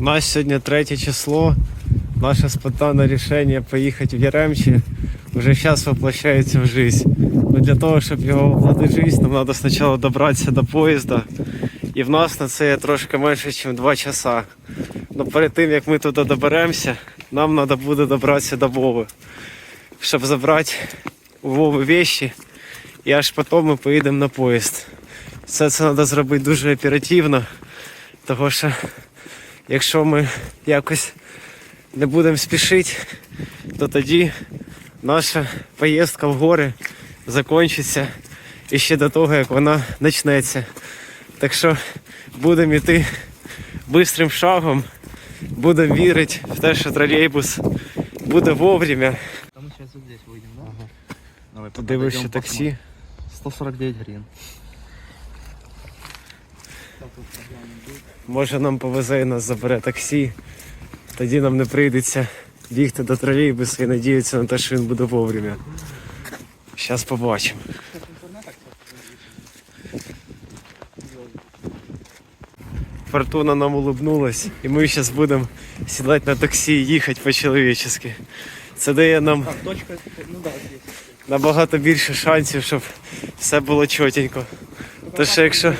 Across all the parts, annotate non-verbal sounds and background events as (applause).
У нас сьогодні третє число. Наше спонтанне рішення поїхати в Яремчі вже зараз воплощається в життя. Но для того, щоб його воплотити життя, нам треба спочатку добратися до поїзда. І в нас на це є трошки менше, ніж 2 часа. Но перед тим, як ми туди доберемося, нам треба буде добратися до Вови, щоб забрати у Вови вещи, і аж потім ми поїдемо на поїзд. Все це треба зробити дуже оперативно, тому що якщо ми якось не будемо спішити, то тоді наша поїздка в гори закінчиться і ще до того, як вона почнеться. Так що будемо йти швидким шагом, будемо вірити в те, що тролейбус буде вовремя. А мы сейчас вот здесь выйдем, да? Давай, пока Подивишся дойдем, таксі. посмотрим. 149 гривен. Може нам повезе і нас забере таксі. Тоді нам не прийдеться бігти до тролейбуса і надіятися на те, що він буде вовремя. Зараз побачимо. Фортуна нам улыбнулась, і ми зараз будемо сідати на таксі і їхати по-чоловічески. Це дає нам ну набагато більше шансів, щоб все було чотенько. То що якщо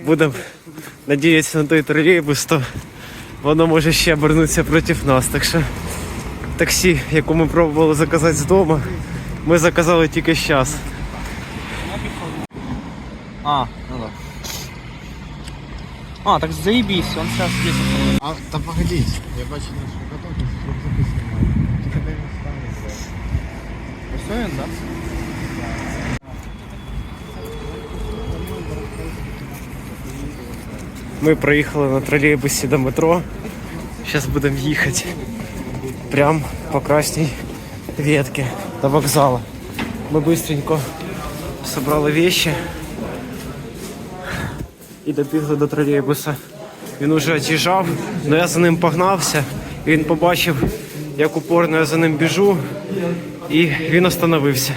будемо надіятися на той тролейбус, то воно може ще обернутися проти нас. Так що таксі, яку ми пробували заказати з дому, ми заказали тільки зараз. А, ну да. А, так заебись, он сейчас здесь. А, та погодіть, я бачу нашу каток, щоб записано. Тільки де він стане. Ось він, да? Ми проїхали на тролейбусі до метро. Зараз будемо їхати прямо по красній ветці до вокзалу. Ми швидко зібрали вещи і добігли до тролейбуса. Він уже від'їжджав, але я за ним погнався. І він побачив, як упорно я за ним біжу, і він остановився.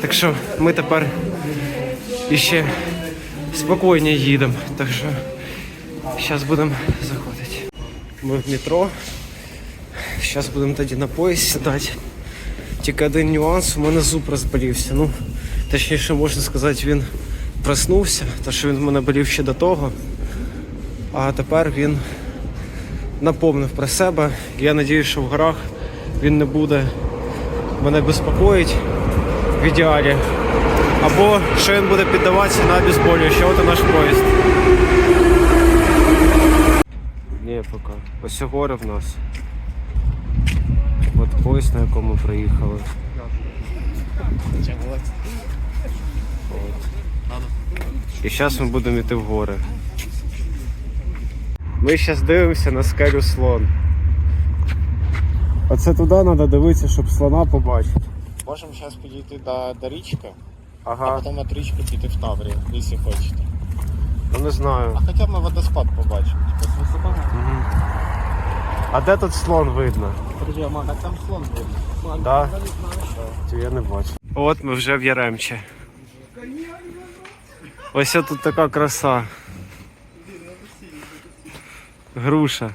Так що ми тепер іще спокійно їдемо. Так що зараз будемо заходити. Ми в метро. Зараз будемо тоді на поїзд сідати. Тільки один нюанс, у мене зуб розболівся. Ну, точніше, можна сказати, він проснувся, тому що він в мене болів ще до того. А тепер він напомнив про себе. Я сподіваюся, що в горах він не буде мене безпокоїть в ідеалі. Або що він буде піддаватися на обезболююче. От наш поїзд. Ні, поки. Ось гори в нас. От поїзд, на якому приїхали. От. І зараз ми будемо йти в гори. Ми зараз дивимося на скелю слон. Оце туди треба дивитися, щоб слона побачити. Можемо зараз підійти до, до річки, а потім від річки піти в Таврію, якщо хочете. ну не знаю. А хоча б ми водоспад побачимо. Типу. А де тут слон видно? Подожди, а Так там слон буде. Да? Чи я не бачу. От ми вже в Яремчі. Ось тут така краса. Груша.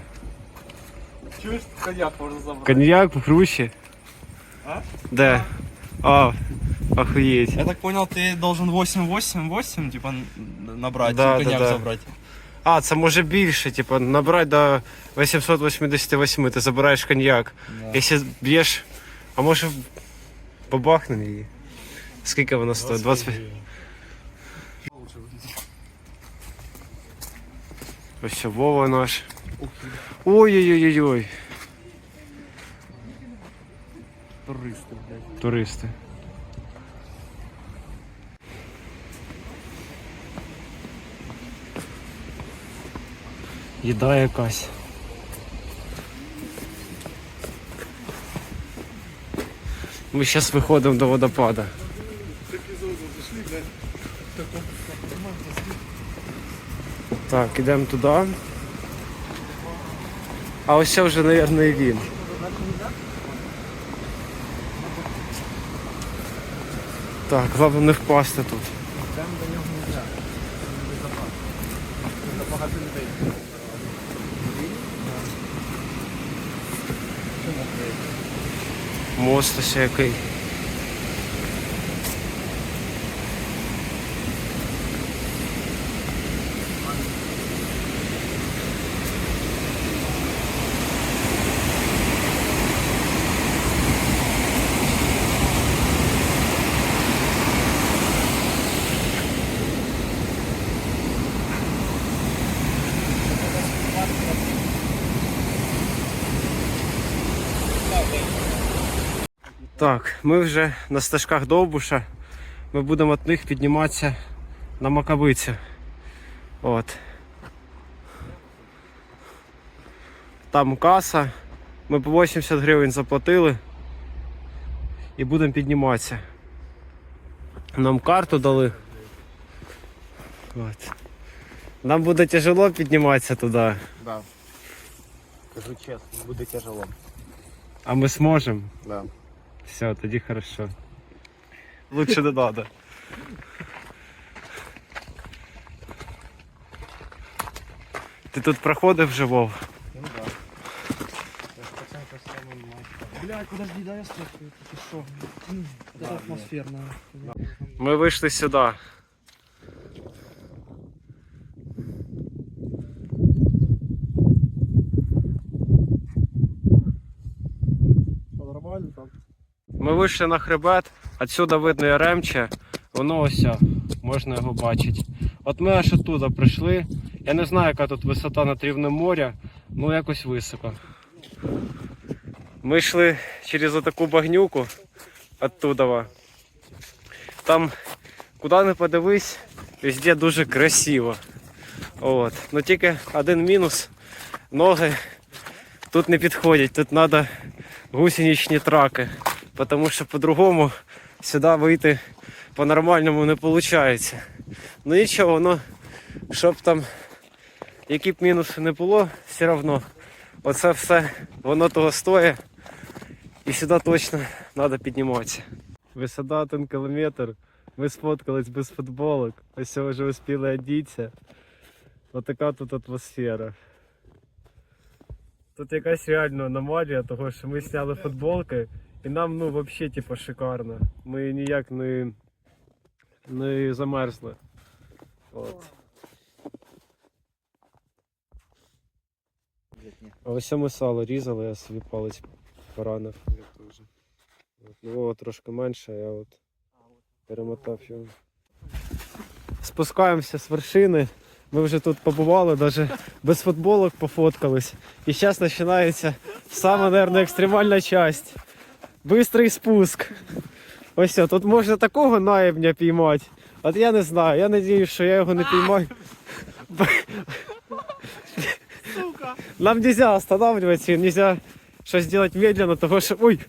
Чуешь, коньяк можно забрать. Коньяк в груші. А? Де? А, охуєть. Я так понял, ты должен 8-8-8, типа, н- набрать Да, и коньяк да, да. забрать. А, це може більше, типу, набрати до 888 ти забираєш коньяк. Да. Якщо б'єш, а може побахнемо її. Скільки вона стоїть? 25. Ось це Вова наш. Ой-ой-ой-ой. Туристы, блядь. Туристи. Їда якась. Ми зараз виходимо до водопада. Так, ідемо туди. А ось це вже, мабуть, і він. Так, головне не впасти тут. Мост ось який. Так, ми вже на стежках Довбуша. Ми будемо від них підніматися на Макабицю. От. Там каса. Ми по 80 гривень заплатили. І будемо підніматися. Нам карту дали. От. Нам буде тяжело підніматися туди, Да. Скажу честно, буде тяжело. а ми зможемо. Да. Все, тоді хорошо. Лучше не надо. Ти тут проходив вже Вов? Ну да. Я ж пацан по самому майстру. Блядь, подожди, дай я сфоткаю. Ты что? Да, Это атмосферно. Ми вийшли сюди. Нормально там? Ми вийшли на хребет, отсюда видно Яремче, воно ось, можна його бачити. От ми аж оттуда прийшли. Я не знаю, яка тут висота над рівнем моря, ну якось високо. Ми йшли через отаку багнюку оттуда. Там, куди не подивись, везде дуже красиво. От. Ну тільки один мінус. Ноги тут не підходять, тут треба гусеничні траки. Тому що по-другому сюди вийти по-нормальному не виходить. Ну нічого, воно, щоб там які б мінуси не було, все одно оце все воно того стоїть. І сюди точно треба підніматися. Висота один кілометр. Ми сфоткались без футболок. Ось вже успіли одітися. Отака тут атмосфера. Тут якась реально аномалія, того що ми зняли футболки, і нам ну взагалі типу, шикарно. Ми ніяк не, не замерзли. От. А ось ми сало різали, я собі палець поранив. Я теж. От, ну, Вова трошки менше, я от перемотав його. Спускаємося з вершини. Ми вже тут побували, навіть без футболок пофоткались. І зараз починається сама, мабуть, екстремальна часть. Бистрий спуск. Ось о, тут можна такого наєбня піймати. От я не знаю, я надію, що я його не піймаю. Нам нельзя останавливаться, нельзя щось делать медленно, того що. Ой!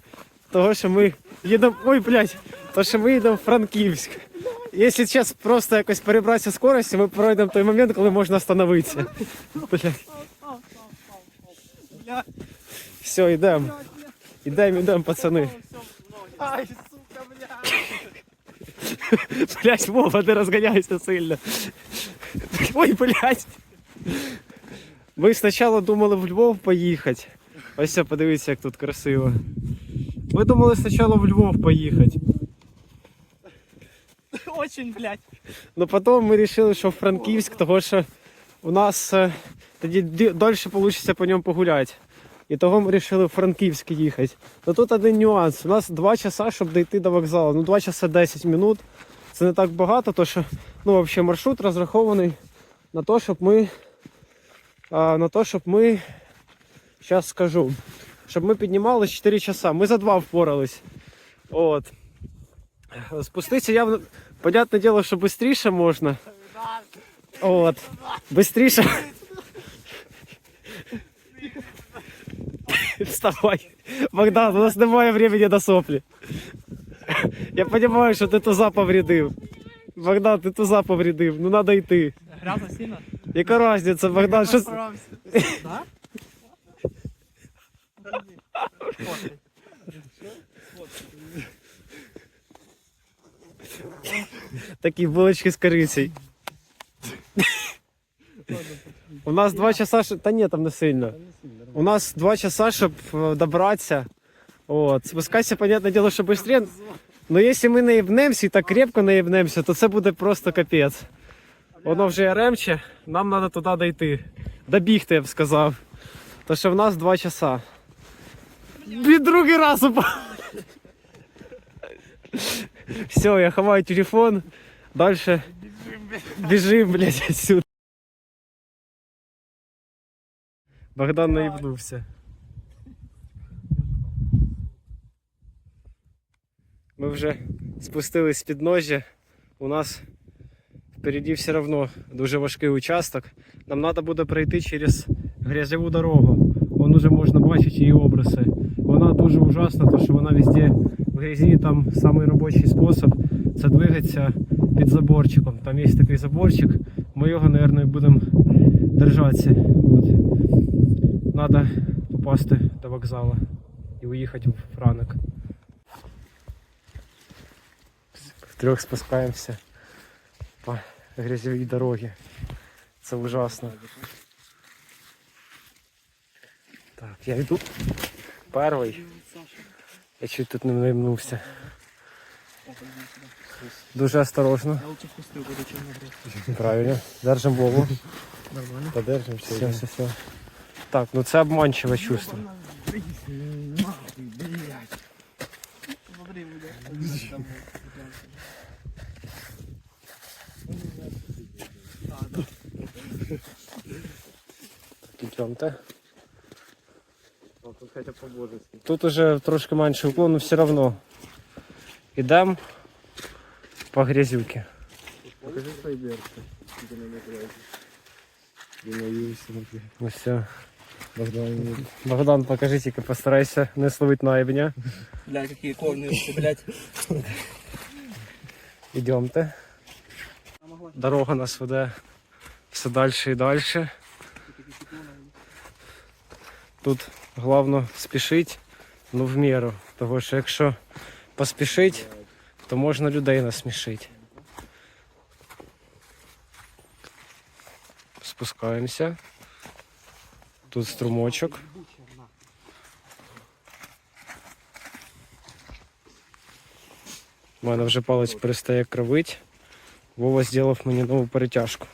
Того, що ми їдемо. Ой, блядь! То, що ми їдемо в Франківськ. Якщо зараз просто якось перебратися скорості, ми пройдемо той момент, коли можна остановитися. Блядь. Все, йдемо. Йдемо, йдемо, пацани. Ай, сука, блядь. Блять, Вова, не розганяйся сильно. Ой, блять. Ми спочатку думали в Львов поїхати. Ось все, подивіться, як тут красиво. Ми думали спочатку в Львов поїхати. Очень, блядь. Но потім ми вирішили, що в Франківськ, того що у нас е, тоді дольше вийде по ньому погуляти. І того ми вирішили в Франківськ їхати. Но тут один нюанс. У нас 2 часа, щоб дійти до вокзалу. Ну 2 часа 10 минут. Це не так багато, то що ну, взагалі маршрут розрахований на те, щоб ми. А, на те, щоб ми. Зараз скажу. Щоб ми піднімались 4 часа. Ми за 2 впорались. От. Спуститися явно, понятне діло, що швидше можна. От. Быстріше. (laughs) Вставай. Богдан, у нас немає времени на соплі. Я розумію, що ти туза повредив. Богдан, ти туза повредив. Ну треба йти. Грязно сильно? Яка різниця, Богдан? Що... с- Да? Такі булочки з корицею. У нас два часа, щоб- та ні, там не сильно. У нас два часа, щоб е, добратися. От, спускайся, понятне діло, що швидше. Ну якщо ми наїбнемося і так крепко наїбнемося, то це буде просто капець. Воно вже яремче, нам треба туди дойти. Добігти, я б сказав. То що в нас два часа. Від другий раз упав. Все, я ховаю телефон. Дальше біжим, блядь, отсюда. Богдан наїбнувся. Ми вже спустились з підножжя. У нас впереді все одно дуже важкий участок. Нам треба буде пройти через грязеву дорогу. Вон уже можна бачити її обриси. Вона дуже ужасна, тому що вона везде в грязі. Там самий робочий спосіб це двигатися під заборчиком. Там є такий заборчик. Ми його, мабуть, будемо держатися. Треба попасти до вокзалу і уїхати в Франок. Втрьох спускаємося по грязевій дорогі. Це ужасно. Так, я йду перший. Я чуть тут не наїбнувся. Дуже осторожно. Я лучше впустил, буду чем. Правильно. Держим Вову. Нормально. Подержимося. Все, все, все. Так, ну це обманчиве чувство. Блядь. Тут по-божески. Тут уже трошки менше уклону, все одно. Ідемо по грязюки. Покажи наелся, смотри. Ну все. Богдан, Богдан, покажи тільки, постарайся не словити наїбня. Бля, какие корни, блядь. Ідемте. Дорога нас веде все далі і далі. Тут головне спішити, ну в міру. Тому що якщо поспішить, то можна людей насмішити. Спускаємося. Тут струмочок. У мене вже палець перестає кровить. Вова зробив мені нову перетяжку.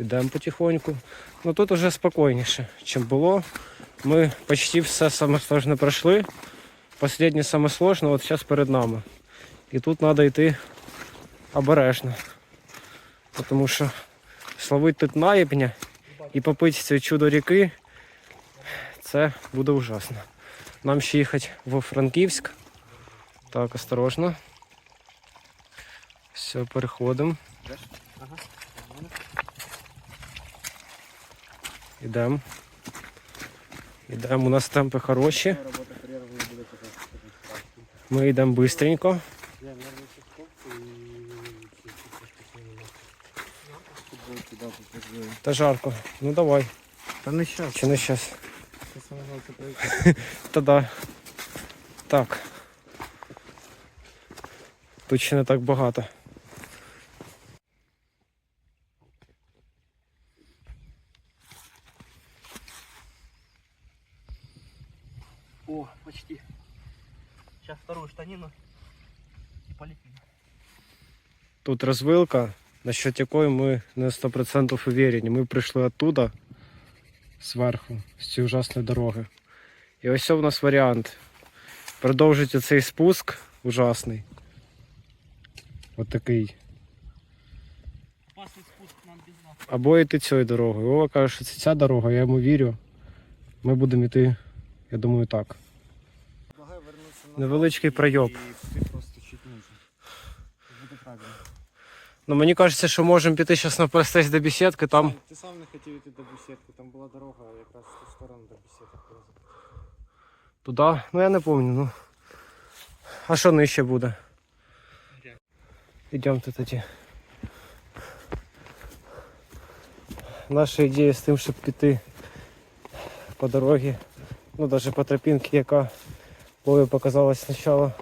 Йдемо потихоньку. Ну тут уже спокійніше, ніж було. Ми почти все саме пройшли. Останнє саме от зараз перед нами. І тут треба йти обережно. Тому що словить тут наїбня і попити це чудо ріки, це буде ужасно. Нам ще їхати в Франківськ. Так, осторожно. Все, переходимо. Ідемо. Ідемо, у нас темпи хороші. Ми йдемо швидко. Я, наверное, часовку и футболки, да, покажу. Та жарко. Ну давай. Та не щас. Чи не щас? (laughs) Та да. Так. Тут ще не так багато. О, почти. Сейчас вторую штанину и полетим. Тут розвилка, насчет якої ми не 100% уверені. Ми прийшли оттуда, зверху, з цієї ужасної дороги. І ось у нас варіант. Продовжити цей спуск ужасний. От такий. Або йти цією дорогою. Вова каже, що це ця дорога, я йому вірю. Ми будемо йти, я думаю, так. Невеличкий пройоб. І ти просто чуть ниже. Це буде правильно. Ну мені кажеться, що можемо піти зараз на перестесь до бесідки, там. Ти сам не хотів йти до бесідки, там була дорога якраз в ту сторону до бесідки. Туди? Ну я не пам'ятаю. Ну. А що нижче буде? Йдемте тоді. Наша ідея з тим, щоб піти по дорозі, ну навіть по тропінці, яка Вові показалась спочатку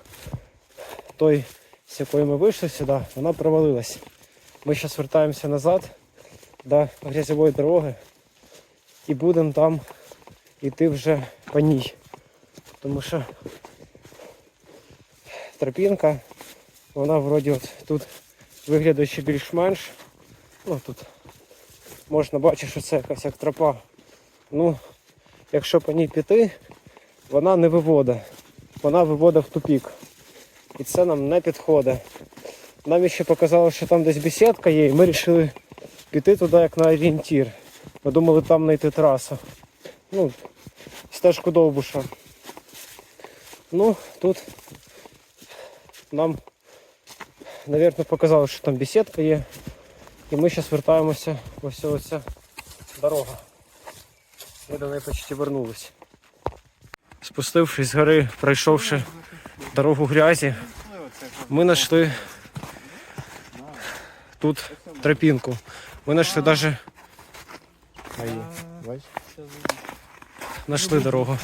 той, з якої ми вийшли сюди, вона провалилась. Ми зараз вертаємося назад до грязьової дороги і будемо там йти вже по ній. Тому що тропінка, вона вроді от тут виглядає ще більш-менш. Ну тут можна бачити, що це якась як тропа. Ну, якщо по ній піти, вона не виводить. Вона виводить в тупік. І це нам не підходить. Нам ще показали, що там десь бесідка є, і ми вирішили піти туди як на орієнтір. Ми думали там знайти трасу. Ну, стежку довбуша. Ну, тут нам, мабуть, показали, що там бесідка є. І ми зараз вертаємося ось оця дорога. Ми до неї почти вернулись. Спустившись з гори, пройшовши дорогу грязі, ми знайшли тут тропінку. Ми знайшли навіть знайшли дорогу.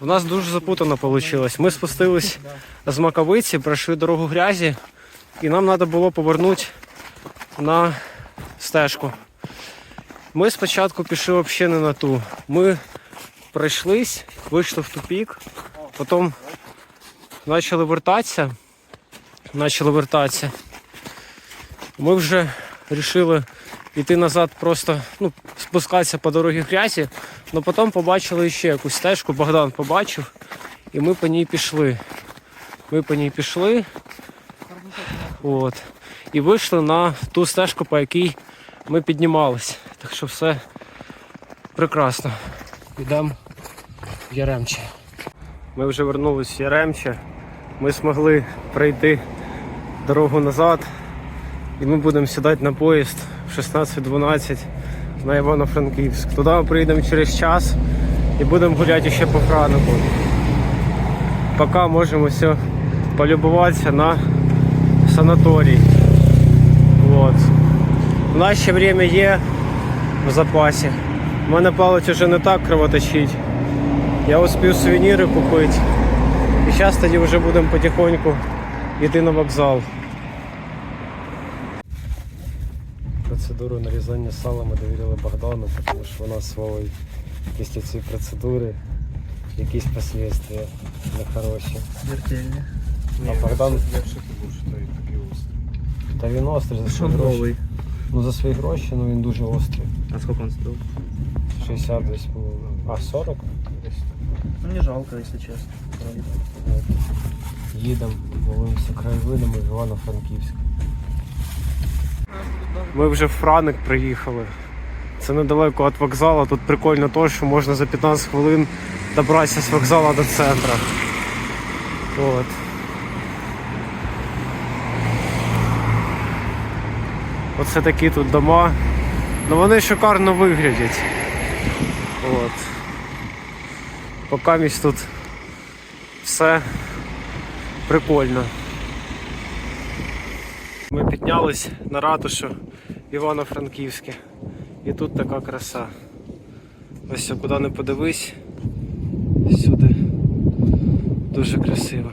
У нас дуже запутано вийшло. Ми спустились з Маковиці, пройшли дорогу грязі, і нам треба було повернути на стежку. Ми спочатку пішли взагалі не на ту. Ми пройшлись, вийшли в тупік, потім почали вертатися. Почали вертатися. Ми вже вирішили йти назад, просто ну, спускатися по дорогі грязі, але потім побачили ще якусь стежку, Богдан побачив, і ми по ній пішли. Ми по ній пішли. От. І вийшли на ту стежку, по якій ми піднімались. Так що все прекрасно. Йдемо в Яремче. Ми вже вернулись в Яремче. Ми змогли пройти дорогу назад. І ми будемо сідати на поїзд в 16.12 на Івано-Франківськ. Туди ми приїдемо через час і будемо гуляти ще по Франику. Поки можемо все полюбуватися на санаторій. Вот. У нас ще время є в запасі. У мене палець вже не так кровоточить. Я успів сувеніри купити. І зараз тоді вже будемо потихоньку йти на вокзал. Процедуру нарізання сала ми довірили Богдану, тому що вона свого після цієї процедури якісь последствия нехороші. Смертельный. А Богдан Я що ти був, що той такий острий. та він острий за свої гроші. Ну за свої гроші, ну він дуже острий. А сколько он стоил? 60 десь було. А 40? Десь так. Ну, не жалко, если честно. Їдемо, мовимося краєвидами в Івано-Франківськ. Ми вже в Франик приїхали. Це недалеко від вокзалу. Тут прикольно те, що можна за 15 хвилин добратися з вокзалу до центру. От. Оце такі тут дома. Ну вони шикарно виглядять. От. Поки тут все прикольно. Піднялись на ратушу Івано-Франківське. І тут така краса. Ось куди не подивись, всюди дуже красиво.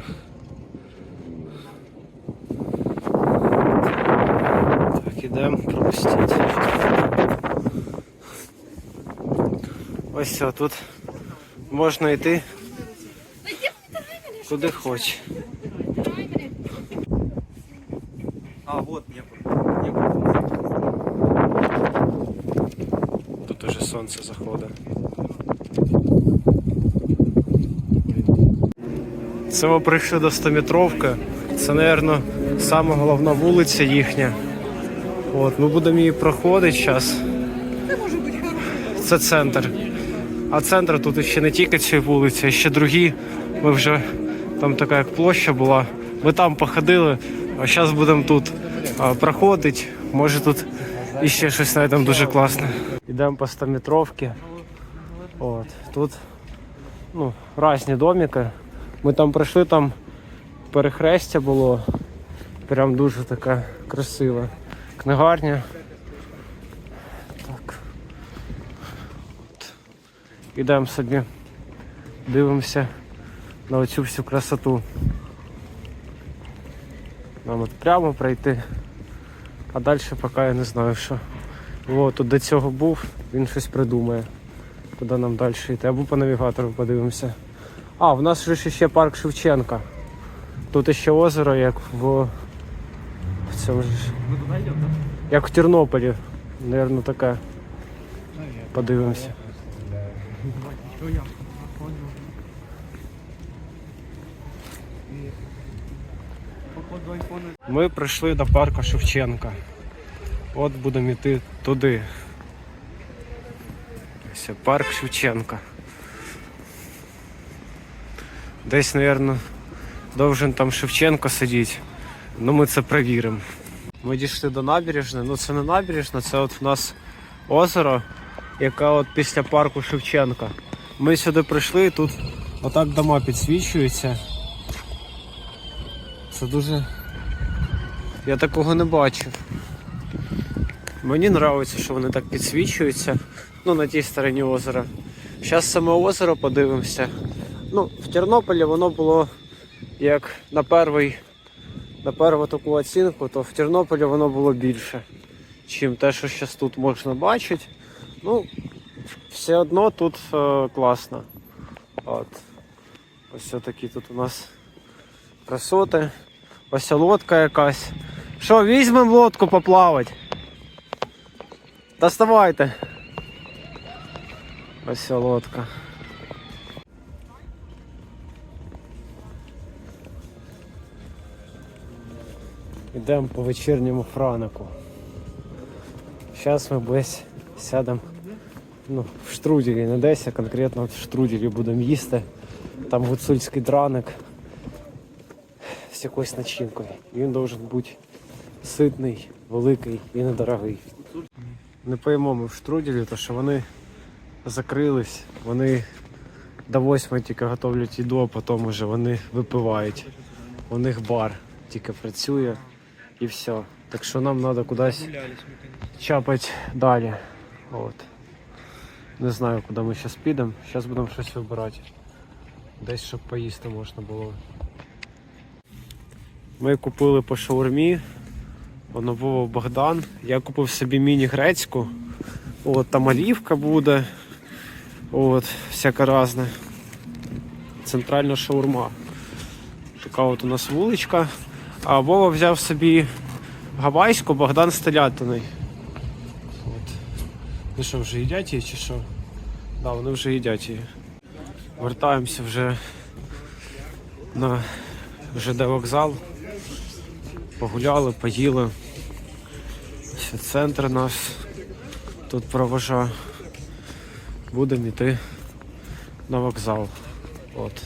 Так, ідемо пропустіть. Ось все, тут можна йти куди хочеш. А, вот Днепр. Днепр. Тут уже сонце заходить. Це ми прийшли до 100-метровки. Це, мабуть, сама головна вулиця їхня. От, ми будемо її проходити зараз. Це центр. А центр тут ще не тільки цієї вулиці, а ще другі. Ми вже там така як площа була. Ми там походили, а зараз будемо тут а, проходити. Може тут іще щось знайдемо дуже класне. Йдемо по 100 метровки. От. Тут ну, різні домики. Ми там пройшли, там перехрестя було. Прям дуже така красива. Книгарня. Так. От. Ідемо собі. Дивимося на оцю всю красоту. Нам от прямо пройти. А далі поки я не знаю що. О, тут до цього був, він щось придумає, куди нам далі йти. Або по навігатору подивимося. А, в нас же ж ще парк Шевченка. Тут ще озеро, як в. в цьому ж. Мы туда идем, да? Як в Тернополі. Наверно, таке. Подивимося. Что я? Понял. Походу айфоны. Ми прийшли до парку Шевченка. От будемо йти туди. Ось парк Шевченка. Десь, мабуть, должен там Шевченко сидіти. Ну ми це перевіримо. Ми дійшли до набережної. Ну це не набережна, це от в нас озеро, яке от після парку Шевченка. Ми сюди прийшли і тут отак дома підсвічуються. Це дуже я такого не бачив. Мені подобається, що вони так підсвічуються. Ну, на тій стороні озера. Зараз саме озеро подивимося. Ну, в Тернополі воно було як на перший, на першу таку оцінку, то в Тернополі воно було більше, чим те, що зараз тут можна бачити. Ну, все одно тут е, класно. От. Ось такі тут у нас красоти. Ось лодка якась. Що, візьмемо лодку поплавати? Доставайте. Ось лодка. Йдемо по вечірньому франику. Зараз ми десь сядемо ну, в штруделі, не десь, а конкретно в штруделі будемо їсти. Там гуцульський драник з якоюсь начинкою. І він должен бути Ситний, великий і недорогий. Не поймо ми в штруделі, то що вони закрились, вони до восьми тільки готовлять їду, а потім уже вони випивають. У них бар тільки працює і все. Так що нам треба кудись чапати далі. От. Не знаю, куди ми зараз підемо. Зараз будемо щось вибирати. Десь щоб поїсти можна було. Ми купили по шаурмі. Оновував Богдан. Я купив собі міні-грецьку. От там олівка буде. От, всяка разна. Центральна шаурма. Така от у нас вуличка. А Вова взяв собі гавайську, Богдан з телятиною. От. Ну що, вже їдять її чи що? Так, да, вони вже їдять її. Вертаємося вже на ЖД вокзал. Погуляли, поїли. Ось центр нас тут провожа. Будемо йти на вокзал. От.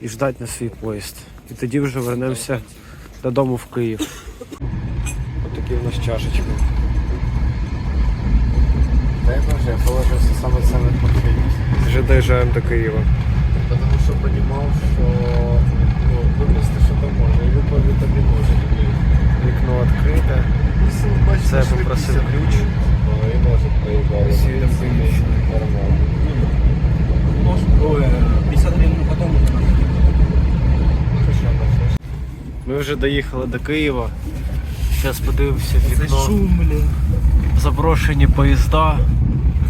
І ждати на свій поїзд. І тоді вже вернемося додому в Київ. Ось такі у нас чашечки. Та я я положився саме це на Вже доїжджаємо до Києва. Потому что понимал, что ну, вывести что-то можно. И любой витамин может Вікно відкрите. Це я попросив ключ. И может проебал. Ось їдемо поїхати. Нормально. Может, ой, 50 гривен потом уже надо. Ми вже доїхали до Києва. Зараз подивимося в Это вікно. шум, блин. Заброшені поїзда.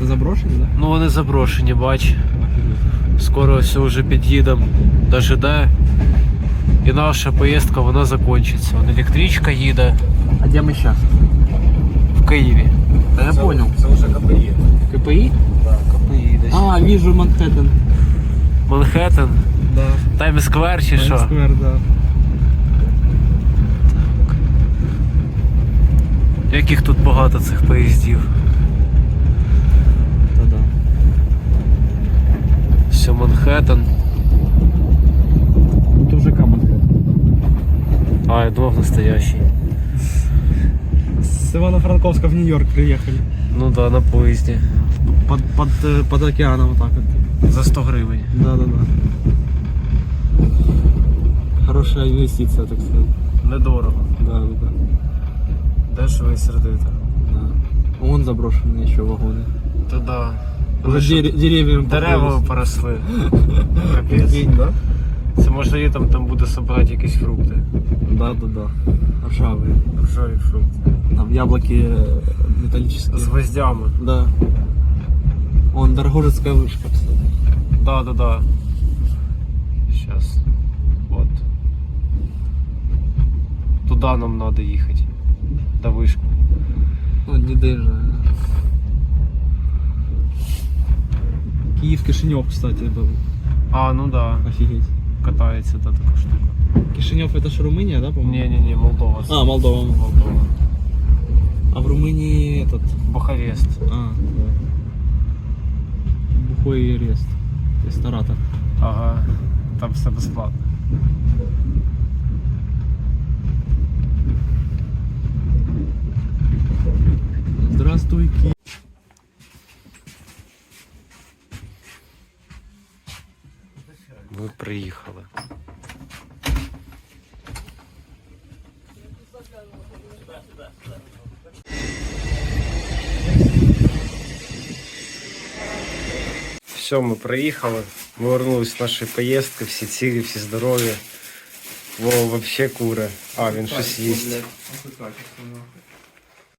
Это заброшенный, да? Ну вони заброшені, бач. Скоро все вже під'їдемо до ЖД. І наша поїздка вона закінчиться. Вон електричка їде А где мы сейчас? в Києві. Да я понял. Это уже КПИ. КПИ? Да. КПІ десь. А, вижу Манхэттен. Манхеттен, Да. Таймс-сквер чи що? Сквер, да. Яких тут багато цих поїздів. Да, да. Все Манхеттен. А, я думав настоящий. С Ивано-Франковска в Нью-Йорк приехали. Ну да, на поїзді. Под, под, э, под океаном вот так вот. За 100 гривень. Да, да, да. Хорошая инвестиция, так сказать. Недорого. Да, да, да. Дешево і сердито. да. Вон заброшенные еще вагоны. То да. Уже дере- деревьям Дерева покрылись. поросли. (laughs) Капець. Прикинь, да? Це може літом там буде собирати якісь фрукти. Да, да, да. Ржавые. Ржові фрукти. Там яблоки э, металлические. З гвоздями. Да. Вон Дорогожецкая вышка, кстати. Да, да, да. Сейчас. Вот. Туда нам надо ехать. До вышки. Ну, не доезжаю. Киев Кишинев, кстати, был. А, ну да. Офигеть. Катается та така штука. Кишинев это же Румыния, да, по-моему? Не-не-не, Молдова. А, Молдова. Молдова. А в Румынии этот. Бухарест. А, да. Бухой арест. Ресторатор. Ага. Там все безплатно. Здравствуй, Киев. приїхали. Все, ми приїхали. Ми вернулись з нашої поїздки, всі цілі, всі здорові. Вова вообще куре. А, він щось їсть.